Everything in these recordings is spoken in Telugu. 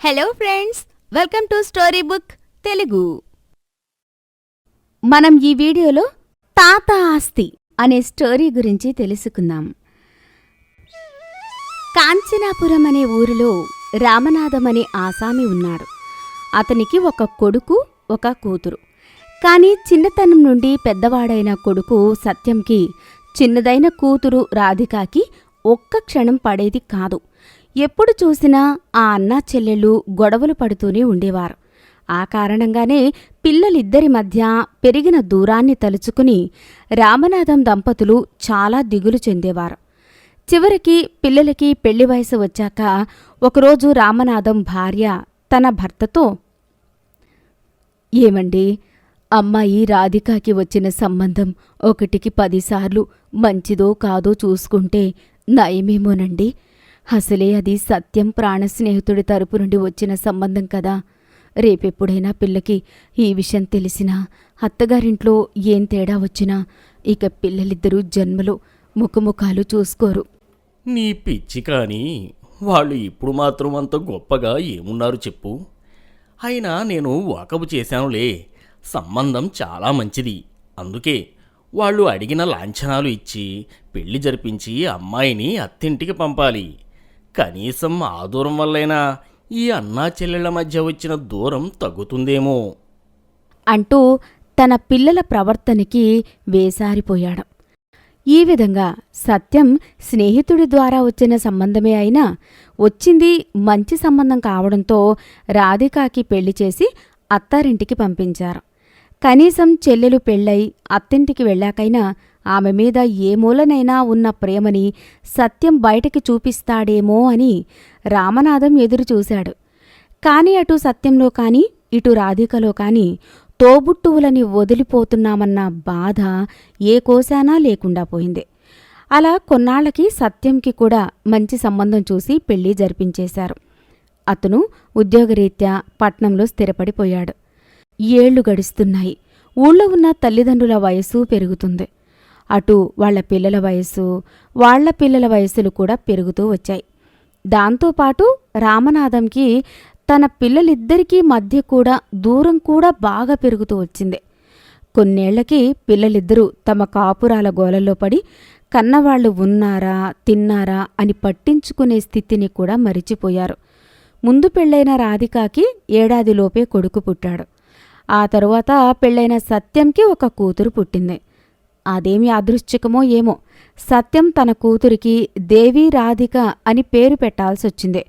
Hello friends welcome to story book Telugu మనం ఈ వీడియోలో తాత ఆస్తి అనే స్టోరీ గురించి తెలుసుకుందాం. కాంచనాపురం అనే ఊరిలో రామనాథం అనే ఆసామి ఉన్నాడు. అతనికి ఒక కొడుకు ఒక కూతురు. కానీ చిన్నతనం నుండి పెద్దవాడైన కొడుకు సత్యంకి చిన్నదైన కూతురు రాధికాకి ఒక్క క్షణం పడేది కాదు. ఎప్పుడు చూసినా ఆ అన్నా చెల్లెళ్ళు గొడవలు పడుతూనే ఉండేవారు. ఆ కారణంగానే పిల్లలిద్దరి మధ్య పెరిగిన దూరాన్ని తలుచుకుని రామనాథం దంపతులు చాలా దిగులు చెందేవారు. చివరికి పిల్లలకి పెళ్ళి వయసు వచ్చాక ఒకరోజు రామనాథం భార్య తన భర్తతో ఏమండి అమ్మాయి రాధికాకి వచ్చిన సంబంధం ఒకటికి పదిసార్లు మంచిదో కాదో చూసుకుంటే నయమేమోనండి? అసలే అది సత్యం ప్రాణ స్నేహితుడి తరపు నుండి వచ్చిన సంబంధం కదా. రేపెప్పుడైనా పిల్లకి ఈ విషయం తెలిసినా అత్తగారింట్లో ఏం తేడా వచ్చినా ఇక పిల్లలిద్దరూ జన్మలో ముఖముఖాలు చూసుకోరు. నీ పిచ్చి కానీ వాళ్ళు ఇప్పుడు మాత్రం అంత గొప్పగా ఏమున్నారు చెప్పు. అయినా నేను వాకబు చేశానులే. సంబంధం చాలా మంచిది. అందుకే వాళ్ళు అడిగిన లాంఛనాలు ఇచ్చి పెళ్ళి జరిపించి అమ్మాయిని అత్తింటికి పంపాలి. కనీసం ఆ దూరం వల్లైనా ఈ అన్నా చెల్లెళ్ళ మధ్య వచ్చిన దూరం తగ్గుతుందేమో. అంటూ తన పిల్లల ప్రవర్తనకి వేసారిపోయాడు. ఈ విధంగా సత్యం స్నేహితుడి ద్వారా వచ్చిన సంబంధమే అయినా వచ్చింది మంచి సంబంధం కావడంతో రాధికాకి పెళ్ళి చేసి అత్తారింటికి పంపించారు. కనీసం చెల్లెలు పెళ్ళై అత్తింటికి వెళ్ళాకైనా ఆమె మీద ఏ మూలనైనా ఉన్న ప్రేమని సత్యం బయటకి చూపిస్తాడేమో అని రామనాథం ఎదురుచూశాడు. కాని అటు సత్యంలో కాని ఇటు రాధికలో కాని తోబుట్టువులని వదిలిపోతున్నామన్న బాధ ఏ కోశానా లేకుండా పోయింది. అలా కొన్నాళ్ళకి సత్యంకి కూడా మంచి సంబంధం చూసి పెళ్ళి జరిపించేశారు. అతను ఉద్యోగరీత్యా పట్నంలో స్థిరపడిపోయాడు. ఏళ్ళు గడుస్తున్నాయి. ఊళ్ళో ఉన్న తల్లిదండ్రుల వయస్సు పెరుగుతుంది. అటు వాళ్ళ పిల్లల వయసు వాళ్ళ పిల్లల వయసులు కూడా పెరుగుతూ వచ్చాయి. దాంతోపాటు రామనాథంకి తన పిల్లలిద్దరికీ మధ్య కూడా దూరం కూడా బాగా పెరుగుతూ వచ్చింది. కొన్నేళ్ళకి పిల్లలిద్దరూ తమ కాపురాల గోలల్లో పడి కన్నవాళ్ళు ఉన్నారా తిన్నారా? అని పట్టించుకునే స్థితిని కూడా మరిచిపోయారు. ముందు పెళ్ళైన రాధికాకి ఏడాదిలోపే కొడుకు పుట్టాడు. ఆ తరువాత పెళ్ళైన సత్యంకి ఒక కూతురు పుట్టింది. అదేమి అదృశ్చికమో ఏమో. సత్యం తన కూతురికి దేవి రాధిక అని పేరు పెట్టాల్సొచ్చింది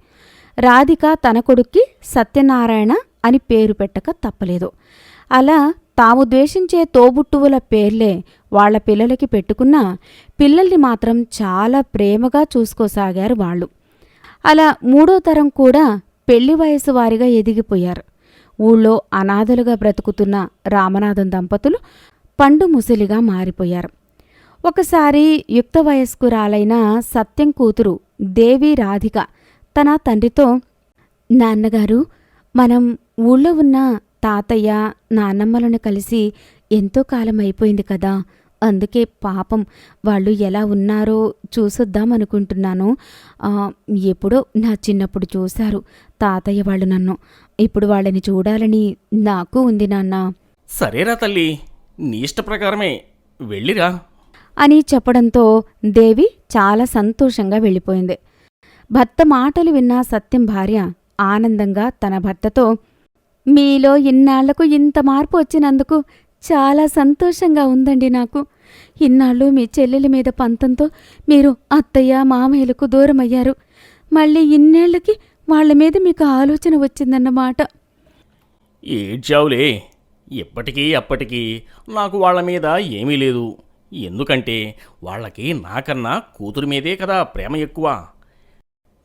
రాధిక తన కొడుక్కి సత్యనారాయణ అని పేరు పెట్టక తప్పలేదు. అలా తాము ద్వేషించే తోబుట్టువుల పేర్లే వాళ్ళ పిల్లలకి పెట్టుకున్నా పిల్లల్ని మాత్రం చాలా ప్రేమగా చూసుకోసాగారు వాళ్ళు. అలా మూడో తరం కూడా పెళ్ళి వయసు వారిగా ఎదిగిపోయారు. ఊళ్ళో అనాథలుగా బ్రతుకుతున్న రామనాథం దంపతులు పండు ముసలిగా మారిపోయారు. ఒకసారి యుక్త వయస్కురాలైన సత్యం కూతురు దేవి రాధిక తన తండ్రితో నాన్నగారు మనం ఊళ్ళో ఉన్న తాతయ్య నాన్నమ్మలను కలిసి ఎంతో కాలం అయిపోయింది కదా అందుకే పాపం వాళ్ళు ఎలా ఉన్నారో చూసొద్దామనుకుంటున్నాను ఎప్పుడో నా చిన్నప్పుడు చూశారు తాతయ్య వాళ్ళు నన్ను. ఇప్పుడు వాళ్ళని చూడాలని నాకు ఉంది నాన్న. సరేరా తల్లి. నీ ఇష్ట ప్రకారమే. వెళ్ళిరా. అని చెప్పడంతో దేవి చాలా సంతోషంగా వెళ్ళిపోయింది. భర్త మాటలు విన్న సత్యం భార్య ఆనందంగా తన భర్తతో మీలో ఇన్నాళ్ళకు ఇంత మార్పు వచ్చినందుకు చాలా సంతోషంగా ఉందండి నాకు. ఇన్నాళ్ళు మీ చెల్లెలి మీద పంతంతో మీరు అత్తయ్య మామయ్యలకు దూరమయ్యారు. మళ్ళీ ఇన్నేళ్ళకి వాళ్ళ మీద మీకు ఆలోచన వచ్చిందన్నమాట. ఏడ్చావులే. ఇప్పటికీ అప్పటికీ నాకు వాళ్ళ మీద ఏమీ లేదు. ఎందుకంటే వాళ్ళకి నాకన్నా కూతురి మీదే కదా ప్రేమ ఎక్కువ.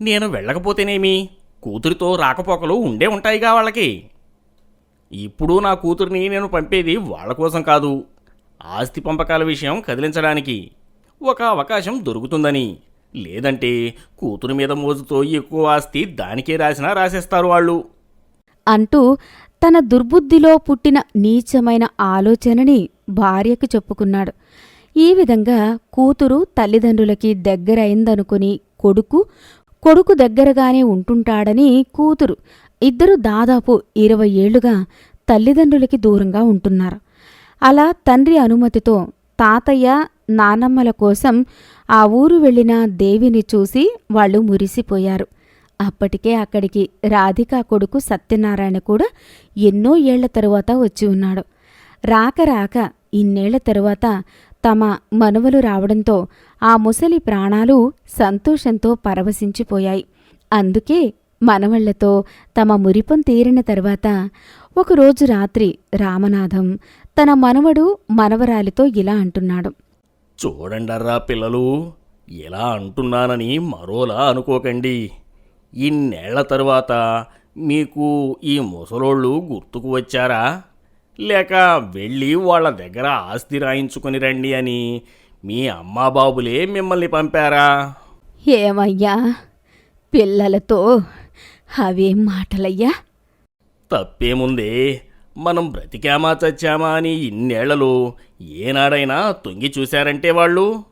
నేను వెళ్ళకపోతేనేమి? కూతురితో రాకపోకలు ఉండే ఉంటాయిగా వాళ్ళకి. ఇప్పుడు నా కూతురిని నేను పంపేది వాళ్ళ కోసం కాదు. ఆస్తి పంపకాల విషయం కదిలించడానికి ఒక అవకాశం దొరుకుతుందని. లేదంటే కూతురు మీద మోజుతో ఎక్కువ ఆస్తి దానికే రాసినా రాసేస్తారు వాళ్ళు. అంటూ తన దుర్బుద్ధిలో పుట్టిన నీచమైన ఆలోచనని భార్యకు చెప్పుకున్నాడు. ఈ విధంగా కూతురు తల్లిదండ్రులకి దగ్గరైందనుకుని కొడుకు కొడుకు దగ్గరగానే ఉంటుంటాడని కూతురు ఇద్దరు దాదాపు ఇరవై ఏళ్ళుగా తల్లిదండ్రులకి దూరంగా ఉంటున్నారు. అలా తండ్రి అనుమతితో తాతయ్య నానమ్మల కోసం ఆ ఊరు వెళ్ళిన దేవిని చూసి వాళ్ళు మురిసిపోయారు. అప్పటికే అక్కడికి రాధికా కొడుకు సత్యనారాయణ కూడా ఎన్నో ఏళ్ళ తరువాత వచ్చి ఉన్నాడు. రాక రాక ఇన్నేళ్ళ తరువాత తమ మనువలు రావడంతో ఆ ముసలి ప్రాణాలు సంతోషంతో పరవశించిపోయాయి. అందుకే మనవళ్ళతో తమ మురిపం తీరిన తర్వాత ఒకరోజు రాత్రి రామనాథం తన మనవడు మనవరాలితో ఇలా అంటున్నాడు. చూడండర్రా పిల్లలు ఇలా అంటున్నానని మరోలా అనుకోకండి. ఇన్నేళ్ళ తరువాత మీకు ఈ ముసలోళ్ళు గుర్తుకు వచ్చారా? లేక వెళ్ళి వాళ్ళ దగ్గర ఆస్తి రాయించుకొని రండి అని మీ అమ్మాబాబులే మిమ్మల్ని పంపారా? ఏమయ్యా? పిల్లలతో అవేం మాటలయ్యా? తప్పేముందే మనం బ్రతికామా చచ్చామా అని ఇన్నేళ్ళలో ఏనాడైనా తొంగి చూశారంటే వాళ్ళు?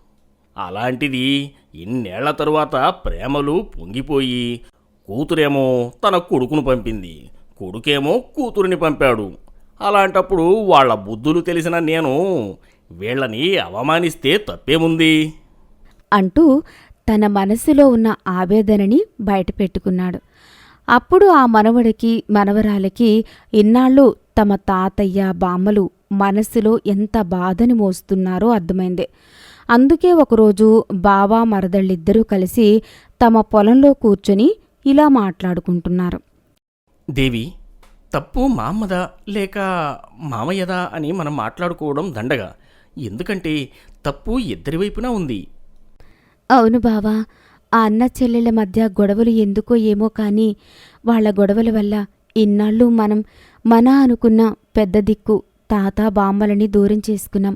అలాంటిది ఇన్నేళ్ళ తరువాత ప్రేమలు పొంగిపోయి కూతురేమో తన కొడుకును పంపింది కొడుకేమో కూతురిని పంపాడు. అలాంటప్పుడు వాళ్ళ బుద్ధులు తెలిసిన నేను వీళ్ళని అవమానిస్తే తప్పేముంది? అంటూ తన మనసులో ఉన్న ఆవేదనని బయటపెట్టుకున్నాడు. అప్పుడు ఆ మనవడికి మనవరాలకి ఇన్నాళ్ళు తమ తాతయ్య బామ్మలు మనస్సులో ఎంత బాధని మోస్తున్నారో అర్థమైంది. అందుకే ఒకరోజు బావా మరదళ్ళిద్దరూ కలిసి తమ పొలంలో కూర్చొని ఇలా మాట్లాడుకుంటున్నారు. దేవి తప్పు మా అమ్మదా లేక మామయ్యదా అని మనం మాట్లాడుకోవడం దండగా. ఎందుకంటే తప్పు ఇద్దరి వైపున ఉంది. అవును బావా ఆ అన్న చెల్లెళ్ళ మధ్య గొడవలు ఎందుకో ఏమో కానీ వాళ్ళ గొడవల వల్ల ఇన్నాళ్ళు మనం మన అనుకున్న పెద్ద దిక్కు తాత బామ్మలని దూరం చేసుకున్నాం.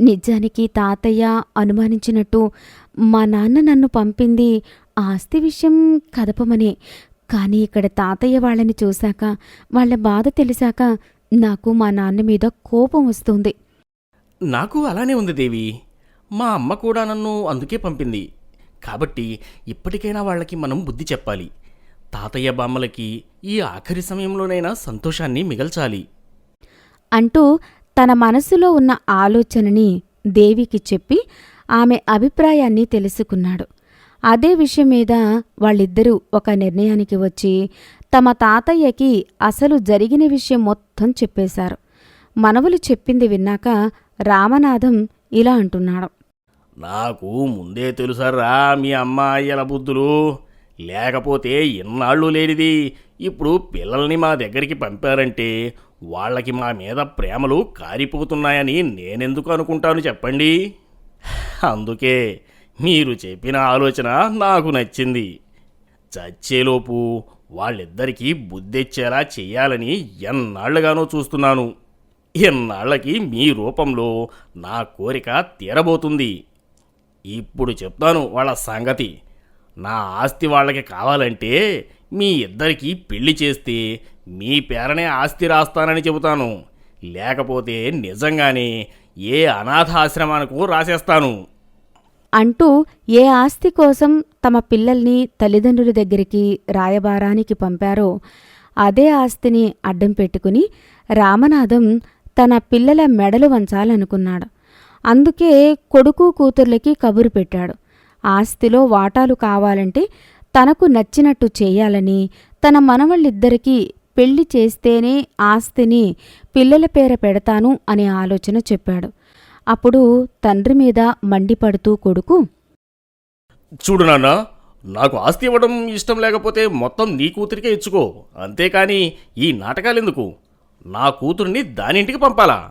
నిజానికి తాతయ్య అనుమానించినట్టు మా నాన్న నన్ను పంపింది ఆస్తి విషయం కదపమనే. కానీ ఇక్కడ తాతయ్య వాళ్ళని చూశాక వాళ్ళ బాధ తెలిసాక నాకు మా నాన్న మీద కోపం వస్తుంది. నాకు అలానే ఉంది దేవి. మా అమ్మ కూడా నన్ను అందుకే పంపింది. కాబట్టి ఇప్పటికైనా వాళ్ళకి మనం బుద్ధి చెప్పాలి. తాతయ్య బామ్మలకి ఈ ఆఖరి సమయంలోనైనా సంతోషాన్ని మిగల్చాలి. అంటూ తన మనసులో ఉన్న ఆలోచనని దేవికి చెప్పి ఆమె అభిప్రాయాన్ని తెలుసుకున్నాడు. అదే విషయం మీద వాళ్ళిద్దరూ ఒక నిర్ణయానికి వచ్చి తమ తాతయ్యకి అసలు జరిగిన విషయం మొత్తం చెప్పేశారు. మనవలు చెప్పింది విన్నాక రామనాథం ఇలా అంటున్నాడు. నాకు ముందే తెలుసర్రా మీ అమ్మాయిల బుద్ధులు. లేకపోతే ఇన్నాళ్ళు లేనిది. ఇప్పుడు పిల్లల్ని మా దగ్గరికి పంపారంటే వాళ్ళకి మా మీద ప్రేమలు కారిపోతున్నాయని నేనెందుకు అనుకుంటాను చెప్పండి? అందుకే మీరు చెప్పిన ఆలోచన నాకు నచ్చింది. చచ్చేలోపు వాళ్ళిద్దరికీ బుద్ధెచ్చేలా చేయాలని ఎన్నాళ్ళుగానో చూస్తున్నాను. ఎన్నాళ్ళకి మీ రూపంలో నా కోరిక తీరబోతుంది. ఇప్పుడు చెప్తాను వాళ్ళ సంగతి. నా ఆస్తి వాళ్ళకి కావాలంటే మీ ఇద్దరికీ పెళ్ళి చేస్తే మీ పేరనే ఆస్తి రాస్తానని చెబుతాను. లేకపోతే నిజంగానే ఏ అనాథాశ్రమానికి రాసేస్తాను. అంటూ ఏ ఆస్తి కోసం తమ పిల్లల్ని తల్లిదండ్రుల దగ్గరికి రాయబారానికి పంపారో అదే ఆస్తిని అడ్డం పెట్టుకుని రామనాథం తన పిల్లల మెడలు వంచాలనుకున్నాడు. అందుకే కొడుకు కూతుర్లకి కబురు పెట్టాడు. ఆస్తిలో వాటాలు కావాలంటే తనకు నచ్చినట్టు చేయాలని తన మనవళ్ళిద్దరికీ పెళ్ళి చేస్తేనే ఆస్తిని పిల్లల పేర పెడతాను అనే ఆలోచన చెప్పాడు. అప్పుడు తండ్రి మీద మండిపడుతూ కొడుకు చూడు నాన్న నాకు ఆస్తి ఇవ్వడం ఇష్టం లేకపోతే మొత్తం నీ కూతురికే ఇచ్చుకో. అంతేకాని ఈ నాటకాలెందుకు? నా కూతుర్ని దానింటికి పంపాలా?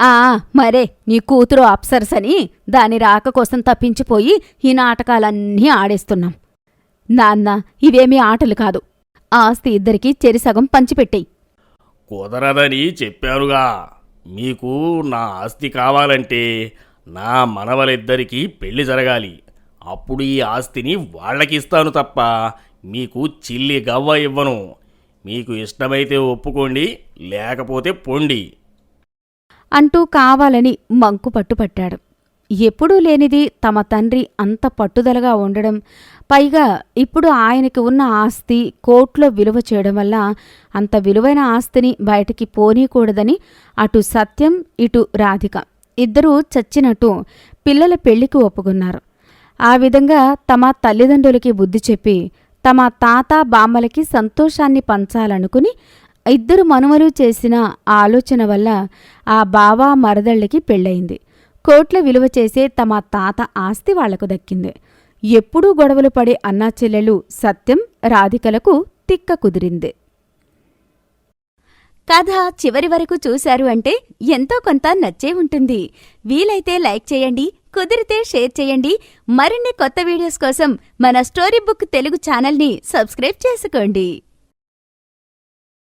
ఆ మరే నీ కూతురు అప్సరస్ అని దాని రాక కోసం తప్పించిపోయి ఈ నాటకాలన్నీ ఆడేస్తున్నాం. నాన్న ఇవేమీ ఆటలు కాదు. ఆస్తి ఇద్దరికీ చెరిసగం పంచిపెట్టేయి. కుదరదని చెప్పానుగా. మీకు నా ఆస్తి కావాలంటే నా మనవలిద్దరికీ పెళ్ళి జరగాలి. అప్పుడు ఈ ఆస్తిని వాళ్ళకి ఇస్తాను తప్ప మీకు చిల్లి గవ్వ ఇవ్వను. మీకు ఇష్టమైతే ఒప్పుకోండి లేకపోతే పొండి. అంటూ కావాలని మంకు పట్టుపట్టాడు ఎప్పుడూ లేనిది తమ తండ్రి అంత పట్టుదలగా ఉండడం. పైగా ఇప్పుడు ఆయనకి ఉన్న ఆస్తి కోర్టులో విలువ చేయడం వల్ల అంత విలువైన ఆస్తిని బయటికి పోనీకూడదని అటు సత్యం ఇటు రాధిక ఇద్దరూ చచ్చినట్టు పిల్లల పెళ్ళికి ఒప్పుకున్నారు. ఆ విధంగా తమ తల్లిదండ్రులకి బుద్ధి చెప్పి తమ తాత బామ్మలకి సంతోషాన్ని పంచాలనుకుని ఇద్దరు మనుమలు చేసిన ఆలోచన వల్ల ఆ బావా మరదళ్ళకి పెళ్ళయింది. కోట్ల విలువ చేసే తమ తాత ఆస్తి వాళ్ళకు దక్కింది. ఎప్పుడూ గొడవలు పడే అన్నా చెల్లెలు సత్యం రాధికలకు తిక్క కుదిరింది. కథ చివరి వరకు చూశారు అంటే ఎంతో కొంత నచ్చే ఉంటుంది. వీలైతే లైక్ చేయండి కుదిరితే షేర్ చేయండి. మరిన్ని కొత్త వీడియోస్ కోసం మన స్టోరీ బుక్ తెలుగు ఛానల్ని సబ్స్క్రైబ్ చేసుకోండి.